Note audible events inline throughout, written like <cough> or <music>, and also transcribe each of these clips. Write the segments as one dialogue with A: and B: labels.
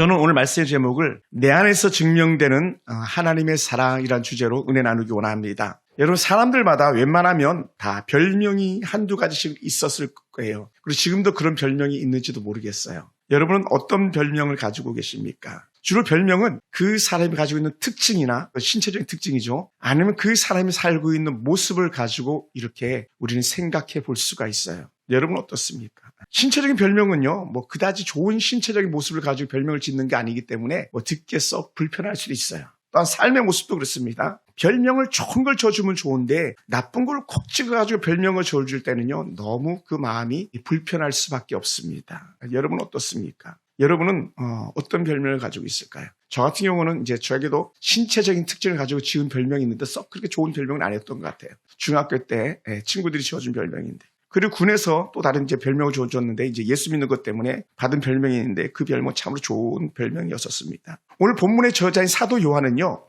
A: 저는 오늘 말씀의 제목을 내 안에서 증명되는 어, 하나님의 사랑이란 주제로 은혜 나누기 원합니다. 여러분 사람들마다 웬만하면 다 별명이 한두 가지씩 있었을 거예요. 그리고 지금도 그런 별명이 있는지도 모르겠어요. 여러분은 어떤 별명을 가지고 계십니까? 주로 별명은 그 사람이 가지고 있는 특징이나 신체적인 특징이죠. 아니면 그 사람이 살고 있는 모습을 가지고 이렇게 우리는 생각해 볼 수가 있어요. 여러분 어떻습니까? 신체적인 별명은요, 뭐 그다지 좋은 신체적인 모습을 가지고 별명을 짓는 게 아니기 때문에 뭐 듣기에 썩 불편할 수도 있어요. 또한 삶의 모습도 그렇습니다. 별명을 좋은 걸 줘주면 좋은데 나쁜 걸 콕 찍어가지고 별명을 줘줄 때는요, 너무 그 마음이 불편할 수밖에 없습니다. 여러분 어떻습니까? 여러분은 어, 떤 별명을 가지고 있을까요? 저 같은 경우는 이제 저에게도 신체적인 특징을 가지고 지은 별명이 있는데 썩 그렇게 좋은 별명은 아니었던 것 같아요. 중학교 때 예, 친구들이 지어준 별명인데. 그리고 군에서 또 다른 이제 별명을 줘줬는데 이제 예수 믿는 것 때문에 받은 별명이 있는데 그 별명 참으로 좋은 별명이었었습니다. 오늘 본문의 저자인 사도 요한은요.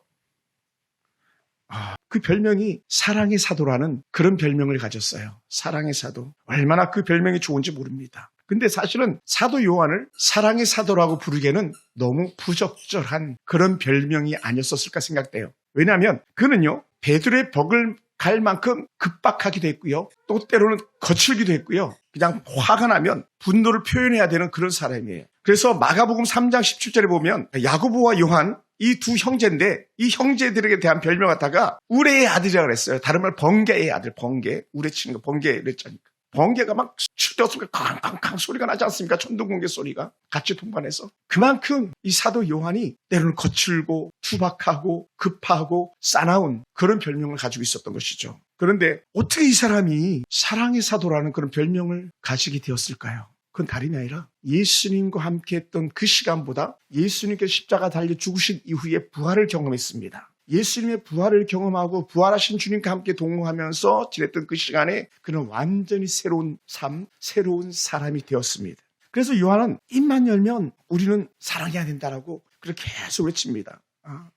A: 아, 그 별명이 사랑의 사도라는 그런 별명을 가졌어요. 사랑의 사도. 얼마나 그 별명이 좋은지 모릅니다. 근데 사실은 사도 요한을 사랑의 사도라고 부르기에는 너무 부적절한 그런 별명이 아니었었을까 생각돼요. 왜냐하면 그는요, 베드로의 벽을 갈 만큼 급박하기도 했고요. 또 때로는 거칠기도 했고요. 그냥 화가 나면 분노를 표현해야 되는 그런 사람이에요. 그래서 마가복음 3장 17절에 보면 야고보와 요한 이 두 형제인데 이 형제들에게 대한 별명 갖다가 우레의 아들이라고 그랬어요. 다른 말 번개의 아들, 번개. 우레 치는 거 번개 그랬자니까. 번개가 막 칠렸으니까 캉캉캉 소리가 나지 않습니까? 천둥번개 소리가 같이 동반해서 그만큼 이 사도 요한이 때로는 거칠고 투박하고 급하고 싸나운 그런 별명을 가지고 있었던 것이죠. 그런데 어떻게 이 사람이 사랑의 사도라는 그런 별명을 가지게 되었을까요? 그건 다름이 아니라 예수님과 함께 했던 그 시간보다 예수님께 십자가 달려 죽으신 이후에 부활을 경험했습니다. 예수님의 부활을 경험하고 부활하신 주님과 함께 동행하면서 지냈던 그 시간에 그는 완전히 새로운 삶, 새로운 사람이 되었습니다. 그래서 요한은 입만 열면 우리는 사랑해야 된다라고 그렇게 계속 외칩니다. 아,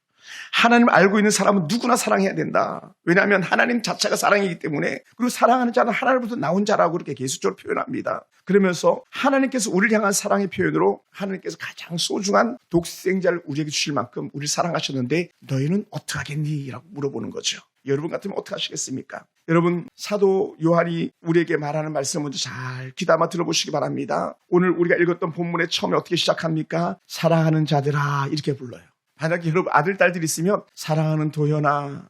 A: 하나님 알고 있는 사람은 누구나 사랑해야 된다. 왜냐하면 하나님 자체가 사랑이기 때문에 그리고 사랑하는 자는 하나님부터 나온 자라고 그렇게 계속적으로 표현합니다. 그러면서 하나님께서 우리를 향한 사랑의 표현으로 하나님께서 가장 소중한 독생자를 우리에게 주실 만큼 우리를 사랑하셨는데 너희는 어떻게 하겠니? 라고 물어보는 거죠. 여러분 같으면 어떻게 하시겠습니까? 여러분 사도 요한이 우리에게 말하는 말씀 먼저 잘 귀담아 들어보시기 바랍니다. 오늘 우리가 읽었던 본문의 처음에 어떻게 시작합니까? 사랑하는 자들아 이렇게 불러요. 만약에 여러분 아들, 딸들 있으면 사랑하는 도연아,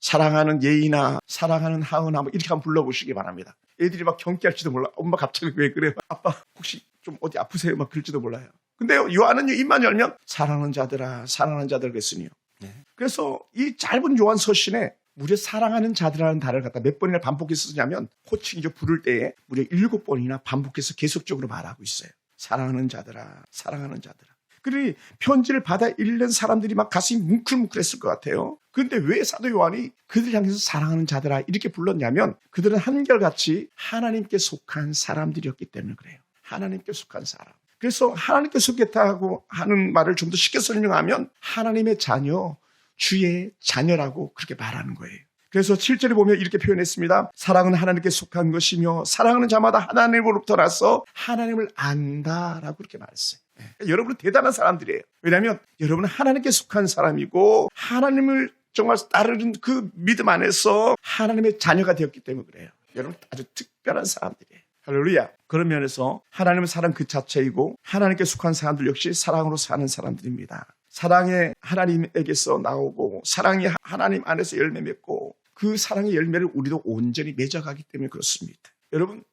A: 사랑하는 예인아, 사랑하는 하은아 뭐 이렇게 한번 불러보시기 바랍니다. 애들이 막 경기할지도 몰라. 엄마 갑자기 왜 그래? 아빠 혹시 좀 어디 아프세요? 막 그럴지도 몰라요. 근데 요한은 입만 열면 사랑하는 자들아, 사랑하는 자들 그랬으니요. 네. 그래서 이 짧은 요한 서신에 무려 사랑하는 자들이라는 단어를 갖다 몇 번이나 반복해서 쓰냐면 호칭이죠. 부를 때에 무려 일곱 번이나 반복해서 계속적으로 말하고 있어요. 사랑하는 자들아, 사랑하는 자들아. 그러니 편지를 받아 읽는 사람들이 막 가슴이 뭉클뭉클했을 것 같아요. 그런데 왜 사도 요한이 그들 향해서 사랑하는 자들아 이렇게 불렀냐면 그들은 한결같이 하나님께 속한 사람들이었기 때문에 그래요. 하나님께 속한 사람. 그래서 하나님께 속했다고 하는 말을 좀 더 쉽게 설명하면 하나님의 자녀, 주의 자녀라고 그렇게 말하는 거예요. 그래서 7절에 보면 이렇게 표현했습니다. 사랑은 하나님께 속한 것이며 사랑하는 자마다 하나님으로부터 나서 하나님을 안다라고 그렇게 말했어요. 네. 여러분은 대단한 사람들이에요. 왜냐하면 여러분은 하나님께 속한 사람이고 하나님을 정말 따르는 그 믿음 안에서 하나님의 자녀가 되었기 때문에 그래요. 여러분 아주 특별한 사람들이에요. 할렐루야. 그런 면에서 하나님은 사랑 그 자체이고 하나님께 속한 사람들 역시 사랑으로 사는 사람들입니다. 사랑의 하나님에게서 나오고 사랑이 하나님 안에서 열매 맺고 그 사랑의 열매를 우리도 온전히 맺어가기 때문에 그렇습니다. 여러분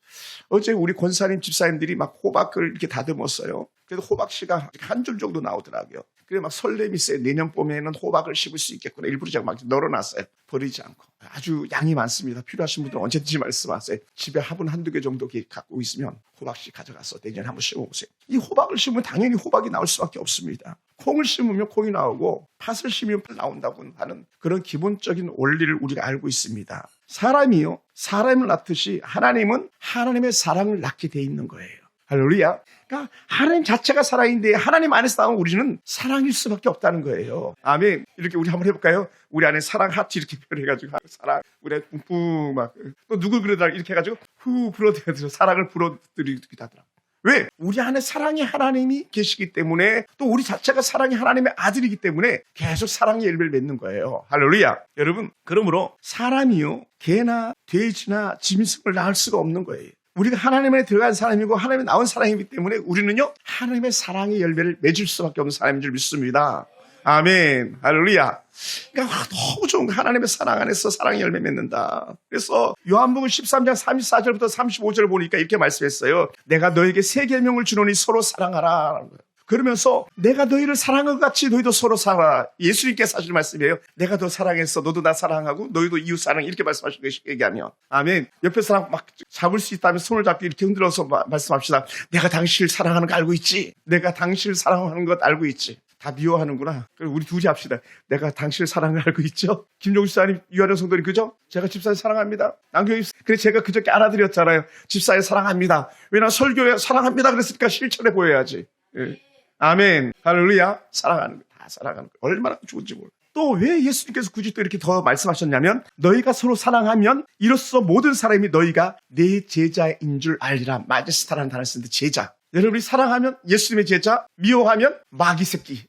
A: 어제 우리 권사님 집사님들이 막 호박을 이렇게 다듬었어요. 그래도 호박 씨가 한 줄 정도 나오더라고요. 그래 막 설렘이 있어요. 내년 봄에는 호박을 심을 수 있겠구나. 일부러 제가 막 널어놨어요. 버리지 않고. 아주 양이 많습니다. 필요하신 분들은 언제든지 말씀하세요. 집에 화분 한두 개 정도 갖고 있으면 호박 씨 가져가서 내년에 한번 심어보세요. 이 호박을 심으면 당연히 호박이 나올 수밖에 없습니다. 콩을 심으면 콩이 나오고 팥을 심으면 팥 나온다고 하는 그런 기본적인 원리를 우리가 알고 있습니다. 사람이요. 사람을 낳듯이 하나님은 하나님의 사랑을 낳게 돼 있는 거예요. 할렐루야. 그러니까 하나님 자체가 사랑인데 하나님 안에서 나온 우리는 사랑일 수밖에 없다는 거예요. 아멘. 이렇게 우리 한번 해볼까요? 우리 안에 사랑 하트 이렇게 <laughs> 표현해가지고 사랑 우리 뿜뿜 막또 누굴 그러다 이렇게 해가지고 후 불어들여 사랑을 불어들이기도 하더라. 왜? 우리 안에 사랑의 하나님이 계시기 때문에 또 우리 자체가 사랑의 하나님의 아들이기 때문에 계속 사랑의 열매를 맺는 거예요. 할렐루야. 여러분, 그러므로 사람이요. 개나 돼지나 짐승을 낳을 수가 없는 거예요. 우리가 하나님에 들어간 사람이고 하나님에 나온 사람이기 때문에 우리는요. 하나님의 사랑의 열매를 맺을 수밖에 없는 사람인 줄 믿습니다. 아멘. 할렐루야. 그러니까 와, 너무 좋은 거 하나님의 사랑 안에서 사랑의 열매 맺는다. 그래서 요한복음 13장 34절부터 35절 보니까 이렇게 말씀했어요. 내가 너에게 세 계명을 주노니 서로 사랑하라. 그러면서 내가 너희를 사랑한 것 같이 너희도 서로 사랑하라. 예수님께서 하실 말씀이에요. 내가 너 사랑했어. 너도 나 사랑하고 너희도 이웃 사랑 이렇게 말씀하신 것이 얘기하면 아멘. 옆에 사람 막 잡을 수 있다면 손을 잡고 이렇게 흔들어서 마- 말씀합시다. 내가 당신을 사랑하는 거 알고 있지. 내가 당신을 사랑하는 것 알고 있지. 다 미워하는구나. 그럼 우리 둘이 합시다. 내가 당신을 사랑을 알고 있죠? 김종수 집사님, 유한영 성도님, 그죠? 제가 집사님 사랑합니다. 집사- 그래, 제가 그저께 알아드렸잖아요. 집사님 사랑합니다. 왜냐, 설교에 사랑합니다. 그랬으니까 실천해 보여야지. 예. 아멘. 할렐루야. 사랑하는 거. 다 사랑하는 거. 얼마나 좋은지 몰라. 또 왜 예수님께서 굳이 또 이렇게 더 말씀하셨냐면 너희가 서로 사랑하면 이로써 모든 사람이 너희가 내 제자인 줄 알리라. 마제스타라는 단어를 쓰는데 제자. 여러분이 사랑하면 예수님의 제자, 미워하면 마귀 새끼.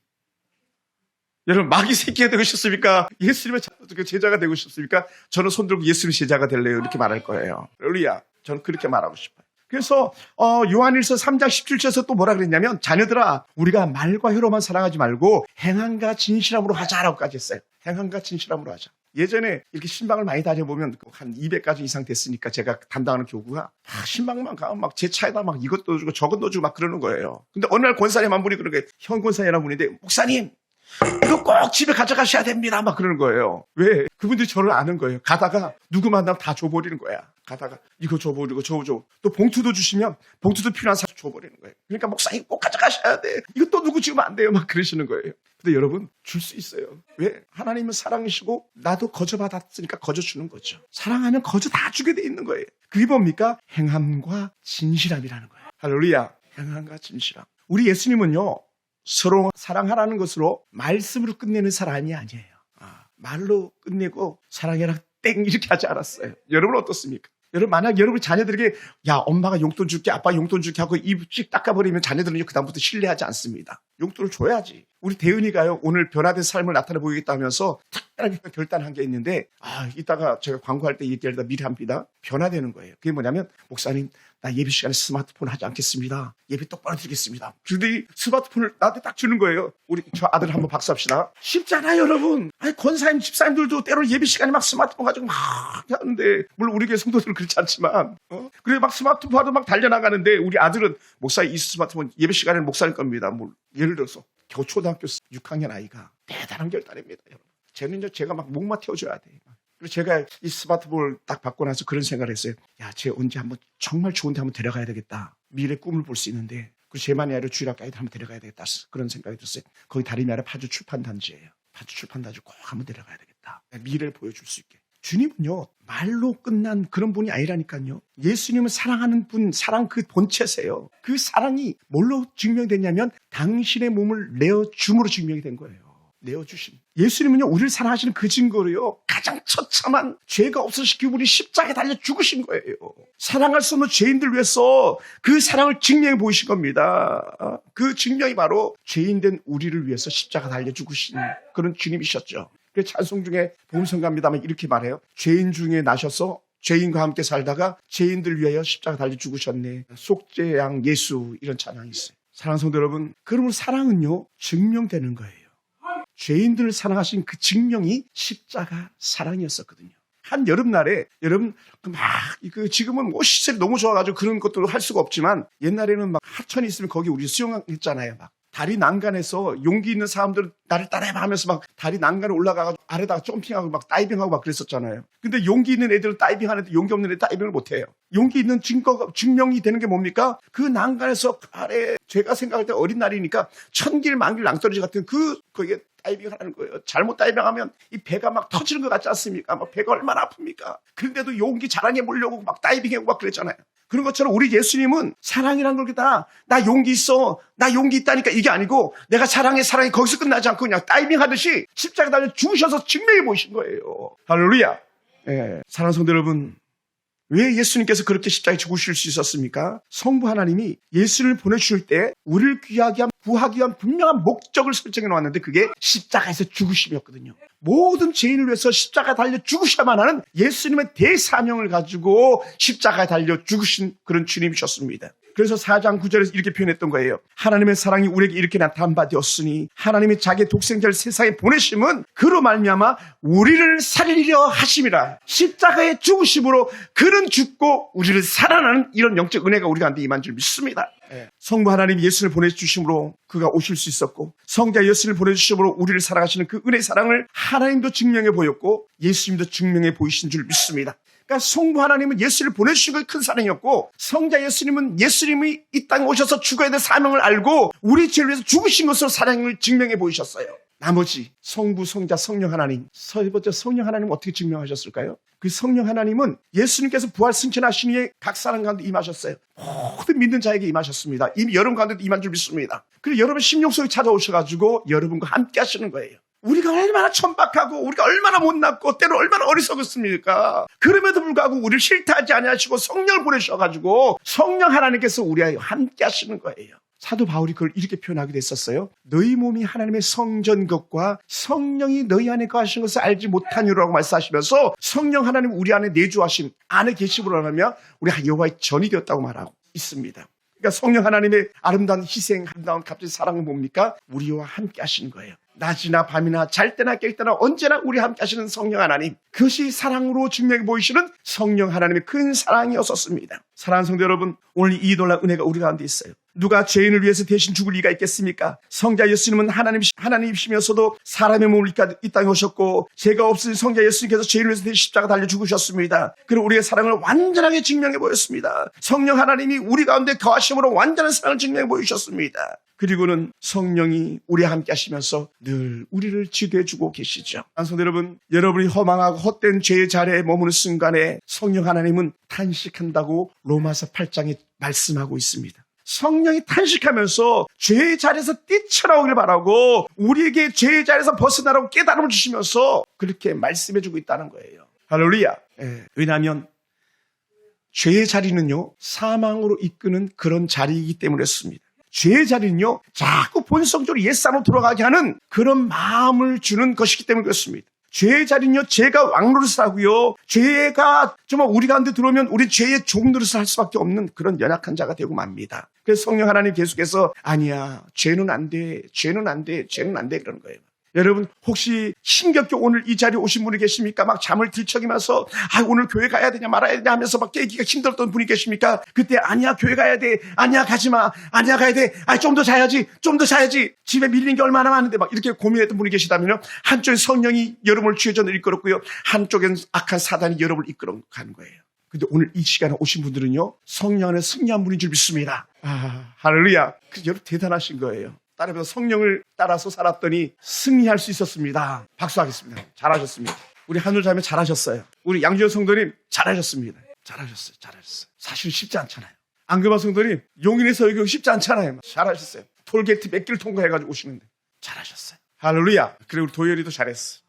A: 여러분 마귀 새끼가 되고 싶습니까? 예수님의 제자가 되고 싶습니까? 저는 손 들고 예수님의 제자가 될래요. 이렇게 말할 거예요. 할렐루야. 저는 그렇게 말하고 싶어요. 그래서 어, 요한일서 3장 17절에서 또 뭐라 그랬냐면 자녀들아 우리가 말과 혀로만 사랑하지 말고 행함과 진실함으로 하자라고까지 했어요. 행함과 진실함으로 하자. 예전에 이렇게 신방을 많이 다녀보면 한 200가지 이상 됐으니까 제가 담당하는 교구가 막 신방만 가면 막 제 차에다 막 이것도 주고 저것도 주고 막 그러는 거예요. 근데 어느 날 권사님 한 분이 그런 게현 권사님이라는 분인데 목사님 이거 꼭 집에 가져가셔야 됩니다. 막 그러는 거예요. 왜? 그분들이 저를 아는 거예요. 가다가 누구 만나면 다 줘버리는 거야. 가다가 이거 줘버리고 저거 줘. 또 봉투도 주시면 봉투도 필요한 사람 줘버리는 거예요. 그러니까 목사님 꼭 가져가셔야 돼. 이거 또 누구 주면 안 돼요. 막 그러시는 거예요. 근데 여러분 줄 수 있어요. 왜? 하나님은 사랑이시고 나도 거저 받았으니까 거저 주는 거죠. 사랑하면 거저 다 주게 돼 있는 거예요. 그게 뭡니까? 행함과 진실함이라는 거예요. 할렐루야. 행함과 진실함. 우리 예수님은요. 서로 사랑하라는 것으로 말씀으로 끝내는 사람이 아니에요. 아, 말로 끝내고 사랑해라 땡 이렇게 하지 않았어요. 여러분 어떻습니까? 여러분 만약 여러분 자녀들에게 야 엄마가 용돈 줄게 아빠 용돈 줄게 하고 입씩 닦아버리면 자녀들은요 그다음부터 신뢰하지 않습니다. 용돈을 줘야지. 우리 대은이가요 오늘 변화된 삶을 나타내 보이겠다 하면서 특별하게 결단한 게 있는데 아 이따가 제가 광고할 때 얘기하다 미리 합니다. 변화되는 거예요. 그게 뭐냐면 목사님 나 예배 시간에 스마트폰 하지 않겠습니다. 예배 똑바로 드리겠습니다. 그런데 스마트폰을 나한테 딱 주는 거예요. 우리 저 아들 한번 박수합시다. 쉽잖아요, 여러분. 아니 권사님, 집사님들도 때로 예배 시간에 막 스마트폰 가지고 막 하는데 물론 우리 교회 성도들은 그렇지 않지만 어? 그래 막 스마트폰 하도 막 달려나가는데 우리 아들은 목사 이 스마트폰 예배 시간에는 목사님 겁니다. 뭐 예를 들어서 겨 초등학교 6학년 아이가 대단한 결단입니다, 여러분. 쟤는 제가 막 목마 태워줘야 돼. 그래서 제가 이 스마트폰을 딱 받고 나서 그런 생각을 했어요. 야, 쟤 언제 한번 정말 좋은 데 한번 데려가야 되겠다. 미래 꿈을 볼 수 있는데 그 제만이 아니라 주일학교 아이들 한번 데려가야 되겠다. 그런 생각이 들었어요. 거기 다름이 아니라 파주 출판단지예요. 파주 출판단지 꼭 한번 데려가야 되겠다. 미래를 보여줄 수 있게. 주님은요, 말로 끝난 그런 분이 아니라니까요. 예수님은 사랑하는 분, 사랑 그 본체세요. 그 사랑이 뭘로 증명됐냐면 당신의 몸을 내어 줌으로 증명이 된 거예요. 내어주심. 예수님은요, 우리를 사랑하시는 그 증거로요, 가장 처참한 죄가 없으시기 우리 십자가에 달려 죽으신 거예요. 사랑할 수 없는 죄인들 위해서 그 사랑을 증명해 보이신 겁니다. 어, 그 증명이 바로 죄인된 우리를 위해서 십자가 달려 죽으신 그런 주님이셨죠. 그 찬송 중에 보험성가입니다만 이렇게 말해요. 죄인 중에 나셔서 죄인과 함께 살다가 죄인들 위하여 십자가 달려 죽으셨네. 속죄양 예수 이런 찬양이 있어요. 사랑하는 성도 여러분, 그러므로 사랑은요 증명되는 거예요. 죄인들을 사랑하신 그 증명이 십자가 사랑이었었거든요. 한 여름날에 여러분 막그 지금은 뭐 시설이 너무 좋아가지고 그런 것도 할 수가 없지만 옛날에는 막 하천이 있으면 거기 우리 수영했잖아요. 막 다리 난간에서 용기 있는 사람들 나를 따라해봐 하면서 막 다리 난간에 올라가가지고 아래다가 점핑하고 막 다이빙하고 막 그랬었잖아요. 근데 용기 있는 애들은 다이빙하는데 용기 없는 애들 다이빙을 못해요. 용기 있는 증거가 증명이 되는 게 뭡니까? 그 난간에서 아래 제가 생각할 때 어린 날이니까 천길 만길 낭떠러지 같은 그 거기에 다이빙을 하는 거예요. 잘못 다이빙하면 이 배가 막 터지는 것 같지 않습니까? 막 배가 얼마나 아픕니까? 그런데도 용기 자랑해 보려고 막 다이빙하고 막 그랬잖아요. 그런 것처럼 우리 예수님은 사랑이란 걸 다 나 용기 있어. 나 용기 있다니까 이게 아니고 내가 사랑해 사랑이 거기서 끝나지 않고 그냥 다이빙 하듯이 십자가 달려 죽으셔서 증명해 보신 거예요. 할렐루야. 예. 사랑하는 성도 여러분. 왜 예수님께서 그렇게 십자가에 죽으실 수 있었습니까? 성부 하나님이 예수를 보내주실 때 우리를 귀하게 함, 구하기 위한 분명한 목적을 설정해 놓았는데 그게 십자가에서 죽으심이었거든요. 모든 죄인을 위해서 십자가 달려 죽으셔야만 하는 예수님의 대사명을 가지고 십자가에 달려 죽으신 그런 주님이셨습니다. 그래서 4장 9절에서 이렇게 표현했던 거예요. 하나님의 사랑이 우리에게 이렇게 나타난 바 되었으니 하나님이 자기 독생자를 세상에 보내심은 그로 말미암아 우리를 살리려 하심이라. 십자가의 죽으심으로 그는 죽고 우리를 살아나는 이런 영적 은혜가 우리 가운데 임한 줄 믿습니다. 성부 하나님 예수를 보내주심으로 그가 오실 수 있었고 성자 예수를 보내주심으로 우리를 살아가시는 그 은혜의 사랑을 하나님도 증명해 보였고 예수님도 증명해 보이신 줄 믿습니다. 그러니까 성부 하나님은 예수를 보내주신 게큰 사랑이었고 성자 예수님은 예수님이 이 땅에 오셔서 죽어야 될 사명을 알고 우리 죄를 위해서 죽으신 것으로 사랑을 증명해 보이셨어요. 나머지 성부, 성자, 성령 하나님 세 번째 성령 하나님 은 어떻게 증명하셨을까요? 그 성령 하나님은 예수님께서 부활 승천하신 후에 각 사람 가운데 임하셨어요. 모든 믿는 자에게 임하셨습니다. 이미 여러분 가운데 임한 줄 믿습니다. 그리고 여러분 심령 속에 찾아오셔가지고 여러분과 함께 하시는 거예요. 우리가 얼마나 천박하고 우리가 얼마나 못났고 때로 얼마나 어리석었습니까? 그럼에도 불구하고 우리를 싫다하지 아니하시고 성령을 보내셔가지고 성령 하나님께서 우리와 함께 하시는 거예요. 사도 바울이 그걸 이렇게 표현하게 됐었어요. 너희 몸이 하나님의 성전 것과 성령이 너희 안에 거하신 것을 알지 못하니라고 말씀하시면서 성령 하나님 우리 안에 내주하심 안에 계심으로 하면 우리 여호와의 전이 되었다고 말하고 있습니다. 그러니까 성령 하나님의 아름다운 희생, 아름다운 갑자기 사랑은 뭡니까? 우리와 함께 하시는 거예요. 낮이나 밤이나 잘 때나 깰 때나 언제나 우리 함께 하시는 성령 하나님. 그것이 사랑으로 증명해 보이시는 성령 하나님의 큰 사랑이었었습니다. 사랑하는 성도 여러분, 오늘 이 놀라운 은혜가 우리 가운데 있어요. 누가 죄인을 위해서 대신 죽을 리가 있겠습니까? 성자 예수님은 하나님, 하나님이시면서도 사람의 몸을 이 땅에 오셨고, 죄가 없으신 성자 예수님께서 죄인을 위해서 대신 십자가 달려 죽으셨습니다. 그리고 우리의 사랑을 완전하게 증명해 보였습니다. 성령 하나님이 우리 가운데 거하심으로 완전한 사랑을 증명해 보이셨습니다. 그리고는 성령이 우리와 함께 하시면서 늘 우리를 지도해 주고 계시죠. 안성 여러분, 여러분이 허망하고 헛된 죄의 자리에 머무는 순간에 성령 하나님은 탄식한다고 로마서 8장에 말씀하고 있습니다. 성령이 탄식하면서 죄의 자리에서 뛰쳐나오길 바라고 우리에게 죄의 자리에서 벗어나라고 깨달음을 주시면서 그렇게 말씀해주고 있다는 거예요. 할렐루야. 예, 왜냐하면 죄의 자리는요 사망으로 이끄는 그런 자리이기 때문이었습니다. 죄의 자리는요 자꾸 본성적으로 옛사람으로 돌아가게 하는 그런 마음을 주는 것이기 때문에 그렇습니다. 죄의 자리는요, 죄가 왕노릇을 하고요, 죄가 정말 우리 가운데 들어오면 우리 죄의 종노릇을 할 수밖에 없는 그런 연약한 자가 되고 맙니다. 그래서 성령 하나님 계속해서 아니야, 죄는 안 돼, 죄는 안 돼, 죄는 안 돼, 그러는 거예요. 여러분 혹시 힘겹게 오늘 이 자리에 오신 분이 계십니까? 막 잠을 들척이면서 아 오늘 교회 가야 되냐 말아야 되냐 하면서 막 깨기가 힘들었던 분이 계십니까? 그때 아니야 교회 가야 돼 아니야 가지마 아니야 가야 돼아좀 더 자야지 좀 더 자야지 집에 밀린 게 얼마나 많은데 막 이렇게 고민했던 분이 계시다면요 한쪽에 성령이 여러분을 취해전을 이끌었고요 한쪽엔 악한 사단이 여러분을 이끌어 가는 거예요. 근데 오늘 이 시간에 오신 분들은요 성령 안에 승리한 분인 줄 믿습니다. 아 할렐루야. 그 여러분 대단하신 거예요. 따라서 성령을 따라서 살았더니 승리할 수 있었습니다. 박수하겠습니다. 잘하셨습니다. 우리 한울 자매 잘하셨어요. 우리 양지현 성도님 잘하셨습니다. 잘하셨어요. 잘하셨어요. 사실 쉽지 않잖아요. 안금화 성도님 용인에서 여기 쉽지 않잖아요. 잘하셨어요. 톨게이트 몇 개를 통과해가지고 오시는데 잘하셨어요. 할렐루야. 우리 도열이도 잘했어.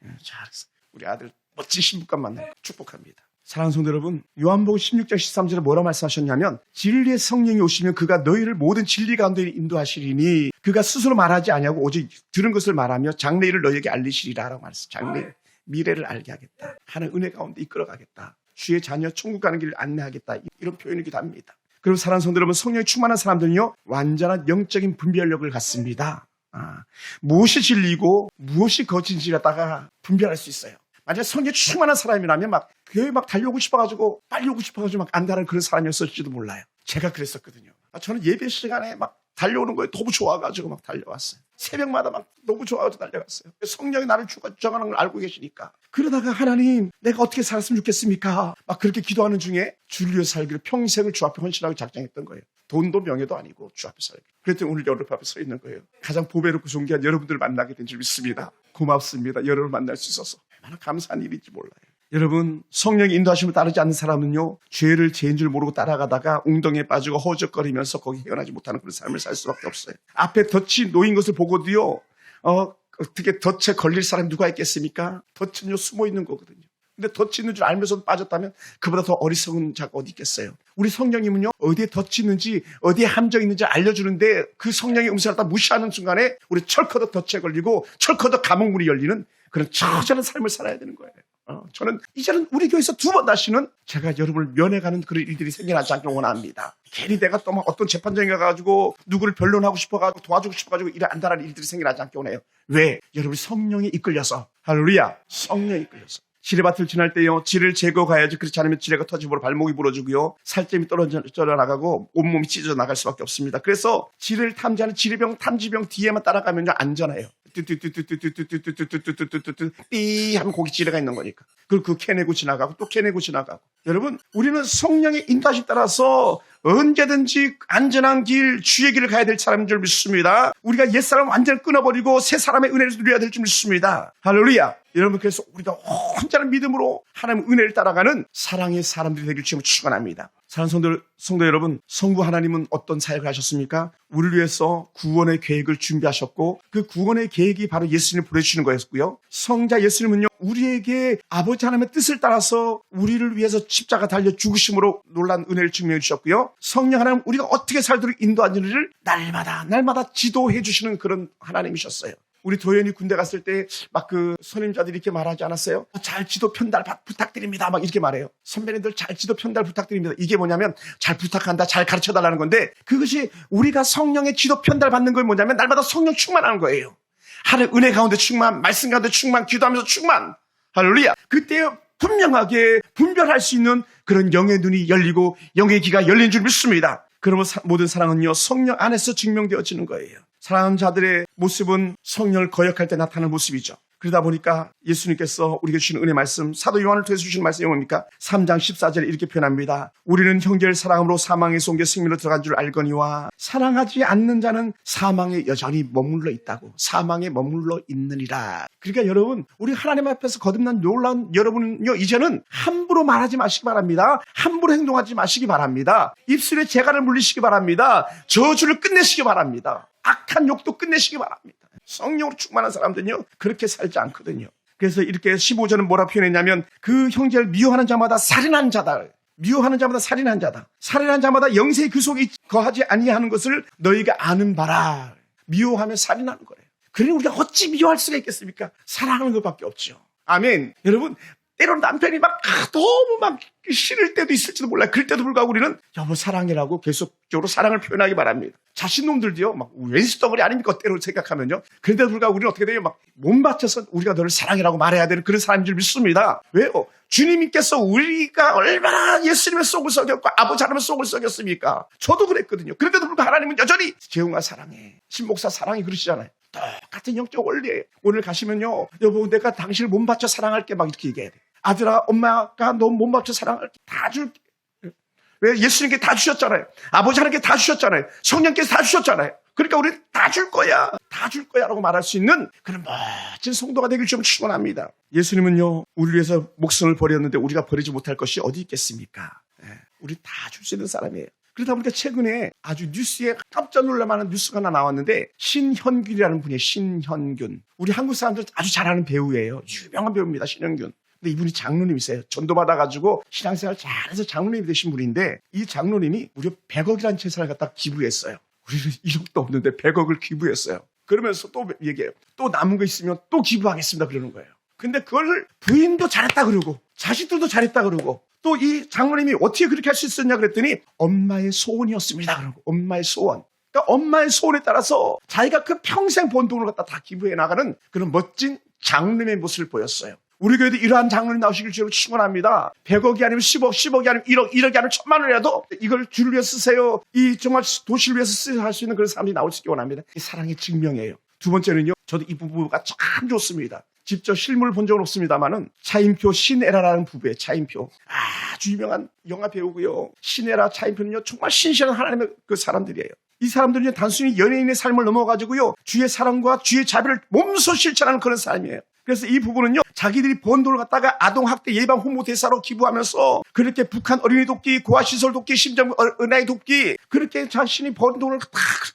A: 네, 잘했어. 우리 아들 멋진 신부감 만나고 축복합니다. 사랑하는 성도 여러분, 요한복음 16장 13절에 뭐라 말씀하셨냐면 진리의 성령이 오시면 그가 너희를 모든 진리 가운데 인도하시리니 그가 스스로 말하지 아니하고 오직 들은 것을 말하며 장래일을 너희에게 알리시리라라고 말했어. 장래 미래를 알게 하겠다. 하는 은혜 가운데 이끌어 가겠다. 주의 자녀 천국 가는 길을 안내하겠다. 이런 표현이기도 합니다. 그리고 사랑하는 성도 여러분, 성령이 충만한 사람들은요 완전한 영적인 분별력을 갖습니다. 아, 무엇이 진리고 무엇이 거짓인지 갖다가 분별할 수 있어요. 만약 성령 충만한 사람이라면 막 교회 막 달려오고 싶어가지고 빨리 오고 싶어가지고 막 안다는 그런 사람이었을지도 몰라요. 제가 그랬었거든요. 아, 저는 예배 시간에 막 달려오는 거에 너무 좋아가지고 막 달려왔어요. 새벽마다 막 너무 좋아가지고 달려갔어요. 성령이 나를 주장하는 걸 알고 계시니까. 그러다가 하나님, 내가 어떻게 살았으면 좋겠습니까? 막 그렇게 기도하는 중에 주를 살기를 평생을 주 앞에 헌신하고 작정했던 거예요. 돈도 명예도 아니고 주 앞에 살기. 그랬더니 오늘 여러분 앞에 서 있는 거예요. 가장 보배롭고 존귀한 여러분들을 만나게 된 줄 믿습니다. 고맙습니다. 여러분을 만날 수 있어서. 얼마나 감사한 일인지 몰라요. 여러분 성령의 인도하심을 따르지 않는 사람은요 죄를 죄인 줄 모르고 따라가다가 웅덩이에 빠지고 허적거리면서 거기 헤어나지 못하는 그런 삶을 살 수밖에 없어요. 앞에 덫이 놓인 것을 보고도요 어, 어떻게 덫에 걸릴 사람이 누가 있겠습니까? 덫은요 숨어 있는 거거든요. 근데 덫이 있는 줄 알면서도 빠졌다면 그보다 더 어리석은 자가 어디 있겠어요? 우리 성령님은요 어디에 덫이 있는지 어디에 함정이 있는지 알려주는데 그 성령의 음성을 다 무시하는 순간에 우리 철커덕 덫에 걸리고 철커덕 감옥문이 열리는 그런 처절한 삶을 살아야 되는 거예요. 어, 저는 이제는 우리 교회에서 두 번 다시는 제가 여러분을 면회가는 그런 일들이 생겨나지 않길 원합니다. 괜히 내가 또 막 어떤 재판장에 가가지고 누구를 변론하고 싶어가지고 도와주고 싶어가지고 이래 안달한 일들이 생겨나지 않길 원해요. 왜? 여러분 성령에 이끌려서 할렐루야 성령에 이끌려서 지뢰밭을 지날 때요 지를 제거 가야지 그렇지 않으면 지뢰가 터지고 발목이 부러지고요 살점이 떨어져 떨어 나가고 온몸이 찢어져 나갈 수밖에 없습니다. 그래서 지를 탐지하는 지뢰병 탐지병 뒤에만 따라가면요 안전해요. 삐 하면 고깃지레가 있는 거니까. 그걸 그 캐내고 지나가고 또 캐내고 지나가고. 여러분, 우리는 성령의 인도하심 따라서 언제든지 안전한 길, 주의 길을 가야 될 사람인 줄 믿습니다. 우리가 옛사람 완전히 끊어버리고 새 사람의 은혜를 누려야 될 줄 믿습니다. 할렐루야. 여러분, 그래서 우리가 혼자는 믿음으로 하나님의 은혜를 따라가는 사랑의 사람들이 되길 지금 축원합니다 사랑하는 성도, 성도 여러분, 성부 하나님은 어떤 사역을 하셨습니까? 우리를 위해서 구원의 계획을 준비하셨고 그 구원의 계획이 바로 예수님을 보내주시는 거였고요. 성자 예수님은요 우리에게 아버지 하나님의 뜻을 따라서 우리를 위해서 십자가 달려 죽으심으로 놀란 은혜를 증명해 주셨고요. 성령 하나님 우리가 어떻게 살도록 인도하는지를 날마다 날마다 지도해 주시는 그런 하나님이셨어요. 우리 도현이 군대 갔을 때 막 그 선임자들이 이렇게 말하지 않았어요? 잘 지도 편달 바- 부탁드립니다. 막 이렇게 말해요. 선배님들 잘 지도 편달 부탁드립니다. 이게 뭐냐면 잘 부탁한다, 잘 가르쳐 달라는 건데 그것이 우리가 성령의 지도 편달 받는 건 뭐냐면 날마다 성령 충만하는 거예요. 하늘 은혜 가운데 충만, 말씀 가운데 충만, 기도하면서 충만. 할렐루야. 그때 분명하게 분별할 수 있는 그런 영의 눈이 열리고 영의 귀가 열린 줄 믿습니다. 그러면 사- 모든 사랑은요 성령 안에서 증명되어지는 거예요. 사랑하는 자들의 모습은 성령을 거역할 때 나타나는 모습이죠. 그러다 보니까 예수님께서 우리에게 주신 은혜 말씀, 사도 요한을 통해서 주신 말씀이 뭡니까? 3장 14절에 이렇게 표현합니다. 우리는 형제를 사랑으로 사망에서 옮겨 승리로 들어간 줄 알거니와 사랑하지 않는 자는 사망에 여전히 머물러 있다고. 사망에 머물러 있느니라. 그러니까 여러분, 우리 하나님 앞에서 거듭난 놀라운 여러분은요, 이제는 함부로 말하지 마시기 바랍니다. 함부로 행동하지 마시기 바랍니다. 입술에 재갈을 물리시기 바랍니다. 저주를 끝내시기 바랍니다. 악한 욕도 끝내시기 바랍니다. 성령으로 충만한 사람들은요, 그렇게 살지 않거든요. 그래서 이렇게 15절은 뭐라 표현했냐면, 그 형제를 미워하는 자마다 살인한 자다. 미워하는 자마다 살인한 자다. 살인한 자마다 영생이 그 속에 거하지 아니하는 것을 너희가 아는 바라. 미워하면 살인하는 거예요. 그러니 우리가 어찌 미워할 수가 있겠습니까? 사랑하는 것밖에 없죠. 아멘. 여러분, 때로는 남편이 막 아, 너무 막 싫을 때도 있을지도 몰라요. 그럴 때도 불구하고 우리는 여보 사랑해라고 계속적으로 사랑을 표현하기 바랍니다. 자신놈들도요, 막 왼수덩어리 아닙니까? 때로 생각하면요. 그런데도 불구하고 우리는 어떻게 돼요? 막 몸 바쳐서 우리가 너를 사랑해라고 말해야 되는 그런 사람인 줄 믿습니다. 왜요? 주님께서 우리가 얼마나 예수님의 속을 썩였고 아버지 하나님의 속을 썩였습니까? 저도 그랬거든요. 그런데도 불구하고 하나님은 여전히 재웅아 사랑해. 신목사 사랑해 그러시잖아요. 똑같은 영적 원리예요. 오늘 가시면요. 여보 내가 당신을 몸 바쳐 사랑할게 막 이렇게 얘기해야 돼. 아들아 엄마가 너몸 바쳐 사랑할게 다 줄게. 왜 예수님께 다 주셨잖아요. 아버지 하나님께 다 주셨잖아요. 성령께서 다 주셨잖아요. 그러니까 우리 다 줄 거야. 다 줄 거야. 라고 말할 수 있는 그런 멋진 성도가 되길 좀 축원합니다. 예수님은요. 우리 위해서 목숨을 버렸는데 우리가 버리지 못할 것이 어디 있겠습니까? 예, 우리 다 줄 수 있는 사람이에요. 그러다 보니까 최근에 아주 뉴스에 깜짝 놀랄만한 뉴스가 하나 나왔는데 신현균이라는 분이에요. 신현균. 우리 한국 사람들 아주 잘 아는 배우예요. 유명한 배우입니다. 신현균. 근데 이분이 장로님이세요. 전도 받아가지고 신앙생활 잘해서 장로님이 되신 분인데 이 장로님이 무려 100억이라는 재산을 갖다 기부했어요. 우리는 <laughs> 1억도 없는데 100억을 기부했어요. 그러면서 또 얘기해요. 또 남은 거 있으면 또 기부하겠습니다. 그러는 거예요. 근데 그걸 부인도 잘했다 그러고 자식들도 잘했다 그러고 또 이 장로님이 어떻게 그렇게 할 수 있었냐 그랬더니 엄마의 소원이었습니다. 그러고 엄마의 소원. 그러니까 엄마의 소원에 따라서 자기가 그 평생 번 돈을 갖다 다 기부해 나가는 그런 멋진 장로님의 모습을 보였어요. 우리 교회도 이러한 장로님 나오시길 주로 축원합니다. 100억이 아니면 10억, 10억이 아니면 1억, 1억이 아니면 천만 원이라도 이걸 주를 위해 쓰세요. 이 정말 도시를 위해서 쓰세요 할수 있는 그런 수 있기 원합니다. 이 사랑의 증명이에요. 두 번째는요. 저도 이 부부가 참 좋습니다. 직접 실물을 본 적은 없습니다만은 차인표 신에라라는 부부의 차인표 아주 유명한 영화 배우고요. 신에라 차인표는요 정말 신실한 하나님의 그 사람들이에요. 이 사람들은 단순히 연예인의 삶을 넘어가지고요 주의 사랑과 주의 자비를 몸소 실천하는 그런 삶이에요. 그래서 이 부분은요, 자기들이 번 돈을 갖다가 아동학대 예방 홍보 대사로 기부하면서 그렇게 북한 어린이 돕기, 고아시설 돕기, 심장 어- 은하의 돕기, 그렇게 자신이 번 돈을 다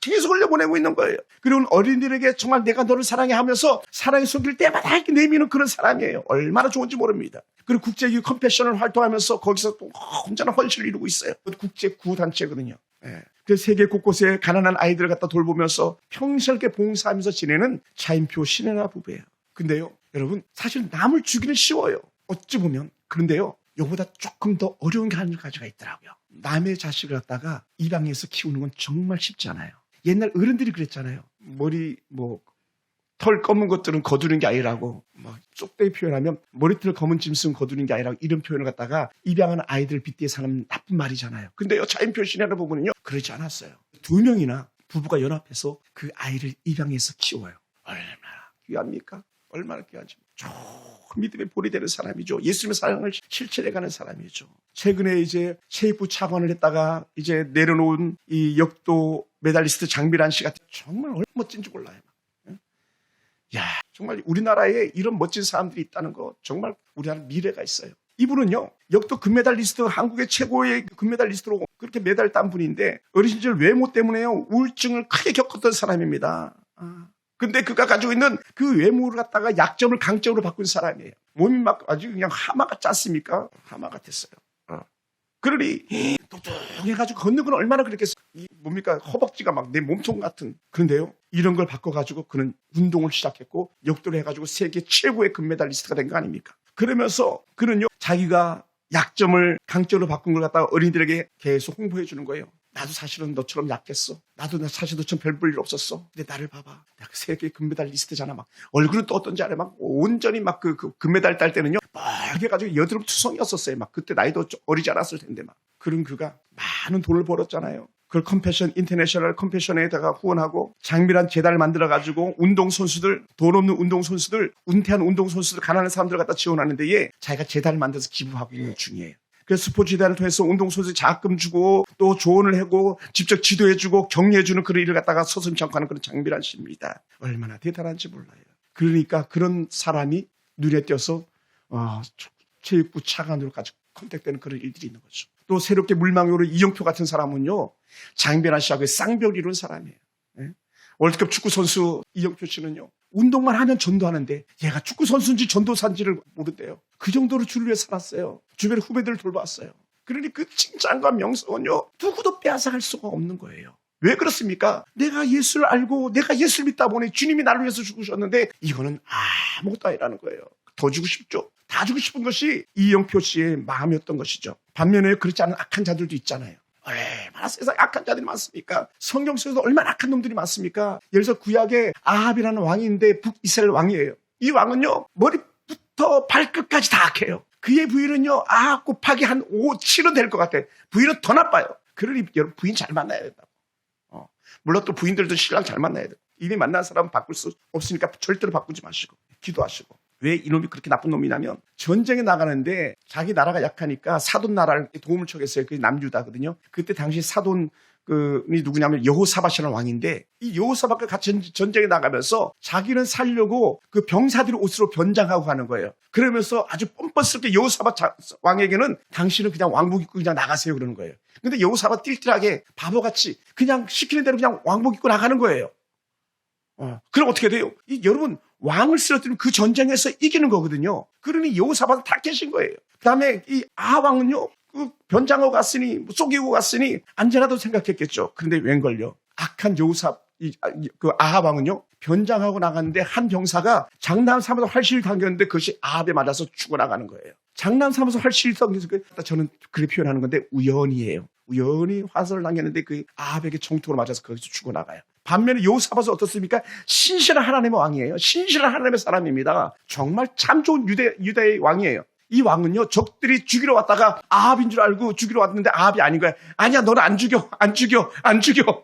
A: 계속 흘려보내고 있는 거예요. 그리고 어린이들에게 정말 내가 너를 사랑해 하면서 사랑의 손길 때마다 이렇게 내미는 그런 사람이에요. 얼마나 좋은지 모릅니다. 그리고 국제기 컴패션을 활동하면서 거기서 또 혼자나 헌신을 이루고 있어요. 국제 구단체거든요. 예. 그래서 세계 곳곳에 가난한 아이들을 갖다 돌보면서 평생을 봉사하면서 지내는 차인표 신혜나 부부예요. 근데요, 여러분, 사실 남을 죽이는 쉬워요. 어찌 보면. 그런데요, 이거보다 조금 더 어려운 게 한 가지가 있더라고요. 남의 자식을 갖다가 입양해서 키우는 건 정말 쉽지 않아요. 옛날 어른들이 그랬잖아요. 머리, 뭐, 털 검은 것들은 거두는 게 아니라고, 막, 쪽대기 표현하면 머리털 검은 짐승 거두는 게 아니라고 이런 표현을 갖다가 입양하는 아이들 빗대에 사는 나쁜 말이잖아요. 근데요, 차인표 신혜나 부부는요, 그러지 않았어요. 두 명이나 부부가 연합해서 그 아이를 입양해서 키워요. 얼마나 귀합니까? 얼마나 귀한지. 저 믿음의 볼이 되는 사람이죠. 예수님의 사랑을 실천해가는 사람이죠. 최근에 이제 체육부 차관을 했다가 이제 내려놓은 이 역도 메달리스트 장미란 씨 같은 정말 얼마나 멋진지 몰라요. 응? 야, 정말 우리나라에 이런 멋진 사람들이 있다는 거 정말 우리나라 미래가 있어요. 이분은요, 역도 금메달리스트, 한국의 최고의 금메달리스트로 그렇게 메달 딴 분인데, 어린 시절 외모 때문에요, 우울증을 크게 겪었던 사람입니다. 아. 근데 그가 가지고 있는 그 외모를 갖다가 약점을 강점으로 바꾼 사람이에요. 몸이 막 아주 그냥 하마가 짰습니까? 하마 같았어요. 어. 그러니 똑똑해가지고 걷는 건 얼마나 그랬겠어요. 이 뭡니까 허벅지가 막 내 몸통 같은. 그런데요 이런 걸 바꿔가지고 그는 운동을 시작했고 역도를 해가지고 세계 최고의 금메달리스트가 된 거 아닙니까? 그러면서 그는요 자기가 약점을 강점으로 바꾼 걸 갖다가 어린이들에게 계속 홍보해 주는 거예요. 나도 사실은 너처럼 약했어. 나도 나 사실 너처럼 별 볼일 없었어. 근데 나를 봐봐. 내가 세계 금메달 리스트잖아. 막 얼굴은 또 어떤지 알아? 막 온전히 막그 금메달 딸 때는요. 빨개 가지고 여드름 투성이었었어요. 막 그때 나이도 좀 어리지 않았을 텐데 막. 그런 그가 많은 돈을 벌었잖아요. 그걸 컴패션 인터내셔널 컴패션에다가 후원하고 장밀한 재단을 만들어 가지고 운동 선수들 돈 없는 운동 선수들 은퇴한 운동 선수들 가난한 사람들 갖다 지원하는 데에 자기가 재단을 만들어서 기부하고 있는 중이에요. 그래서 스포츠 재단을 통해서 운동선수 자금 주고 또 조언을 하고 직접 지도해주고 격려해주는 그런 일을 갖다가 서슴지 않고 하는 그런 장비란 씨입니다. 얼마나 대단한지 몰라요. 그러니까 그런 사람이 눈에 띄어서 어, 체육부 차관으로까지 컨택되는 그런 일들이 있는 거죠. 또 새롭게 물망으로 이영표 같은 사람은요. 장변환 씨하고 쌍벽 이룬 사람이에요. 예? 월드컵 축구 선수 이영표 씨는요. 운동만 하면 전도하는데 얘가 축구 선수인지 전도사인지를 모른대요. 그 정도로 주를 위해 살았어요. 주변 후배들을 돌봤어요. 그러니 그 칭찬과 명성은요. 누구도 빼앗아갈 수가 없는 거예요. 왜 그렇습니까? 내가 예수를 알고 내가 예수를 믿다 보니 주님이 나를 위해서 죽으셨는데 이거는 아무것도 아니라는 거예요. 더 주고 싶죠. 다 주고 싶은 것이 이영표 씨의 마음이었던 것이죠. 반면에 그렇지 않은 악한 자들도 있잖아요. 얼마나 세상에 악한 자들이 많습니까? 성경 속에서 얼마나 악한 놈들이 많습니까? 예를 들어 구약에 아합이라는 왕이 있는데 북이스라엘 왕이에요. 이 왕은요 머리부터 발끝까지 다 악해요. 그의 부인은요 아합 곱하기 한 5, 7은 될 것 같아. 부인은 더 나빠요. 그러니 여러분 부인 잘 만나야 된다고. 어. 물론 또 부인들도 신랑 잘 만나야 돼. 이미 만난 사람은 바꿀 수 없으니까 절대로 바꾸지 마시고 기도하시고. 왜 이놈이 그렇게 나쁜 놈이냐면 전쟁에 나가는데 자기 나라가 약하니까 사돈 나라를 도움을 청했어요. 그게 남유다거든요. 그때 당시 사돈 그이 누구냐면 여호사밧이라는 왕인데 이 여호사밧과 같이 전- 전쟁에 나가면서 자기는 살려고 그 병사들의 옷으로 변장하고 가는 거예요. 그러면서 아주 뻔뻔스럽게 여호사밧 자- 왕에게는 당신은 그냥 왕복 입고 그냥 나가세요 그러는 거예요. 근데 여호사밧 띨띨하게 바보같이 그냥 시키는 대로 그냥 왕복 입고 나가는 거예요. 어, 그럼 어떻게 돼요? 이, 여러분 왕을 쓰러뜨리면 그 전쟁에서 이기는 거거든요. 그러니 여호사밧은 다 깨신 거예요. 그다음에 이 아왕은요. 그 변장하고 갔으니 뭐 속이고 갔으니 안전하다고 생각했겠죠. 그런데 웬걸요? 악한 이, 아, 이- 그 아합 왕은요. 변장하고 나갔는데 한 병사가 장남 삼아서 활시를 당겼는데 그것이 아합에 맞아서 죽어나가는 거예요. 장남 삼아서 활시를 당겨서 그 저는 그렇게 표현하는 건데 우연이에요. 우연히 화살을 당겼는데 그 아합에게 총통으로 맞아서 거기서 죽어나가요. 반면에 요사밧은 어떻습니까? 신실한 하나님의 왕이에요. 신실한 하나님의 사람입니다. 정말 참 좋은 유대, 유대의 왕이에요. 이 왕은요, 적들이 죽이러 왔다가 아합인 줄 알고 죽이러 왔는데 아합이 아닌 거야. 아니야, 너는 안 죽여, 안 죽여, 안 죽여.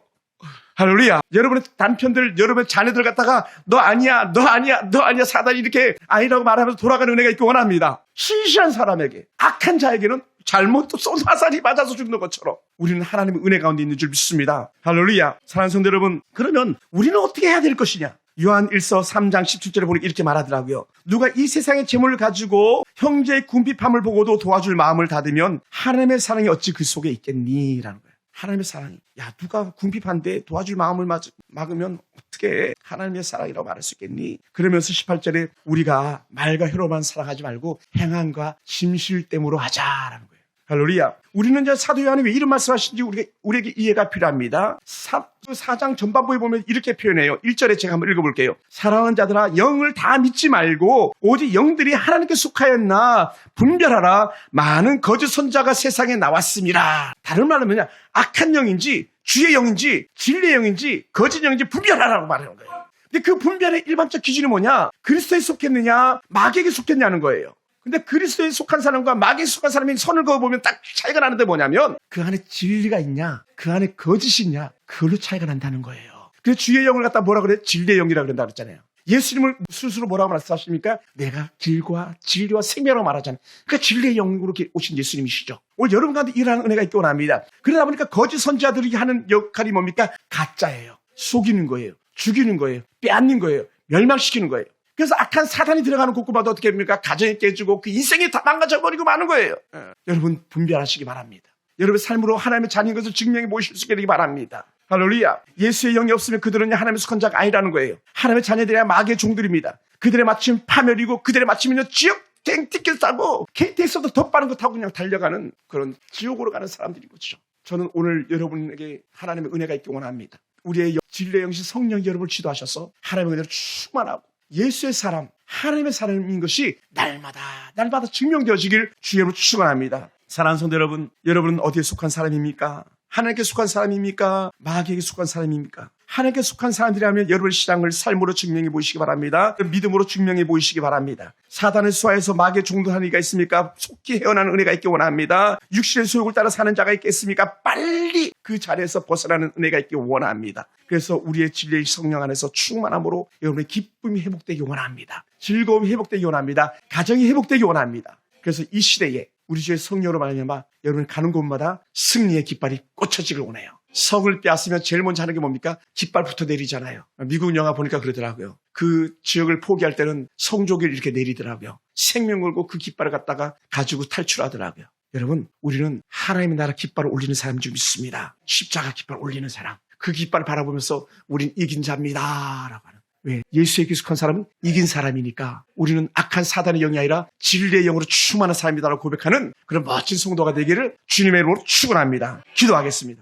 A: 할렐루야. 여러분의 남편들, 여러분의 자녀들 갖다가 너 아니야, 너 아니야, 너 아니야. 사단이 이렇게 아니라고 말하면서 돌아가는 은혜가 있기 원합니다. 신실한 사람에게, 악한 자에게는 잘못도 쏜 화살이 맞아서 죽는 것처럼 우리는 하나님의 은혜 가운데 있는 줄 믿습니다. 할렐루야. 사랑하는 성도 여러분, 그러면 우리는 어떻게 해야 될 것이냐? 요한 1서 3장 17절에 보니 이렇게 말하더라고요. 누가 이 세상의 재물을 가지고 형제의 궁핍함을 보고도 도와줄 마음을 닫으면 하나님의 사랑이 어찌 그 속에 있겠니? 라는 거예요. 하나님의 사랑이. 야, 누가 궁핍한데 도와줄 마음을 막, 막으면 어떻게 하나님의 사랑이라고 말할 수 있겠니? 그러면서 18절에 우리가 말과 혀로만 사랑하지 말고 행함과 심실됨으로 하자라는 거예요. 할렐루야. 우리는 이제 사도 요한이 왜 이런 말씀 하신지 우리가, 우리에게 이해가 필요합니다. 사, 장 전반부에 보면 이렇게 표현해요. 1절에 제가 한번 읽어볼게요. 사랑하는 자들아, 영을 다 믿지 말고, 오직 영들이 하나님께 속하였나, 분별하라. 많은 거짓 선자가 세상에 나왔습니다. 다른 말로 뭐냐, 악한 영인지, 주의 영인지, 진리의 영인지, 거짓 영인지 분별하라고 말하는 거예요. 근데 그 분별의 일반적 기준이 뭐냐? 그리스도에 속했느냐, 마귀에게 속했냐는 거예요. 근데 그리스도에 속한 사람과 마귀에 속한 사람이 손을 그어보면 딱 차이가 나는데 뭐냐면 그 안에 진리가 있냐, 그 안에 거짓이 있냐, 그걸로 차이가 난다는 거예요. 그래서 주의 영을 갖다 뭐라 그래? 진리의 영이라 그런다 그랬잖아요. 예수님을 스스로 뭐라고 말씀하십니까? 내가 길과 진리와 생명이라고 말하잖아요. 그러니까 진리의 영으로 오신 예수님이시죠. 오늘 여러분 가운데 일하는 은혜가 있기 원합니다. 그러다 보니까 거짓 선지자들이 하는 역할이 뭡니까? 가짜예요. 속이는 거예요. 죽이는 거예요. 빼앗는 거예요. 멸망시키는 거예요. 그래서 악한 사단이 들어가는 곳곳마다 어떻게 됩니까? 가정이 깨지고 그 인생이 다 망가져버리고 마는 거예요. 예. 여러분 분별하시기 바랍니다. 여러분 삶으로 하나님의 자녀인 것을 증명해 보실 수 있게 되기 바랍니다. 할렐루야. 예수의 영이 없으면 그들은 하나님의 속한 자가 아니라는 거예요. 하나님의 자녀들이야 마귀의 종들입니다. 그들의 마침 파멸이고 그들의 마침은요 지옥 땡 티켓 타고 KTX도 더 빠른 거 타고 그냥 달려가는 그런 지옥으로 가는 사람들인 거죠. 저는 오늘 여러분에게 하나님의 은혜가 있기 원합니다. 우리의 진리의 영신 성령 여러분을 지도하셔서 하나님의 은혜로 충만하고 예수의 사람, 하나님의 사람인 것이 날마다 날마다 증명되어지길 주님으로 축원합니다. 사랑하는 성도 여러분, 여러분은 어디에 속한 사람입니까? 하나님께 속한 사람입니까? 마귀에게 속한 사람입니까? 하나님께 속한 사람들이라면 여러분의 신앙을 삶으로 증명해 보시기 바랍니다. 믿음으로 증명해 보이시기 바랍니다. 사단을 수하여서 마귀의 종도하는 이가 있습니까? 속히 헤어나는 은혜가 있기 원합니다. 육신의 소욕을 따라 사는 자가 있겠습니까? 빨리 그 자리에서 벗어나는 은혜가 있기 원합니다. 그래서 우리의 진리의 성령 안에서 충만함으로 여러분의 기쁨이 회복되기 원합니다. 즐거움이 회복되기 원합니다. 가정이 회복되기 원합니다. 그래서 이 시대에 우리 주의 성령으로 말미암아 여러분 가는 곳마다 승리의 깃발이 꽂혀지길 원해요. 성을 빼앗으면 제일 먼저 하는 게 뭡니까? 깃발부터 내리잖아요. 미국 영화 보니까 그러더라고요. 그 지역을 포기할 때는 성조기를 이렇게 내리더라고요. 생명 걸고 그 깃발을 갖다가 가지고 탈출하더라고요. 여러분, 우리는 하나님의 나라 깃발을 올리는 사람 줄 믿습니다. 십자가 깃발 올리는 사람. 그 깃발을 바라보면서 우린 이긴 자입니다. 라고 하는. 왜? 예수에 익숙한 사람은 이긴 사람이니까 우리는 악한 사단의 영이 아니라 진리의 영으로 충만한 사람이다라고 고백하는 그런 멋진 성도가 되기를 주님의 이름으로 축원합니다. 기도하겠습니다.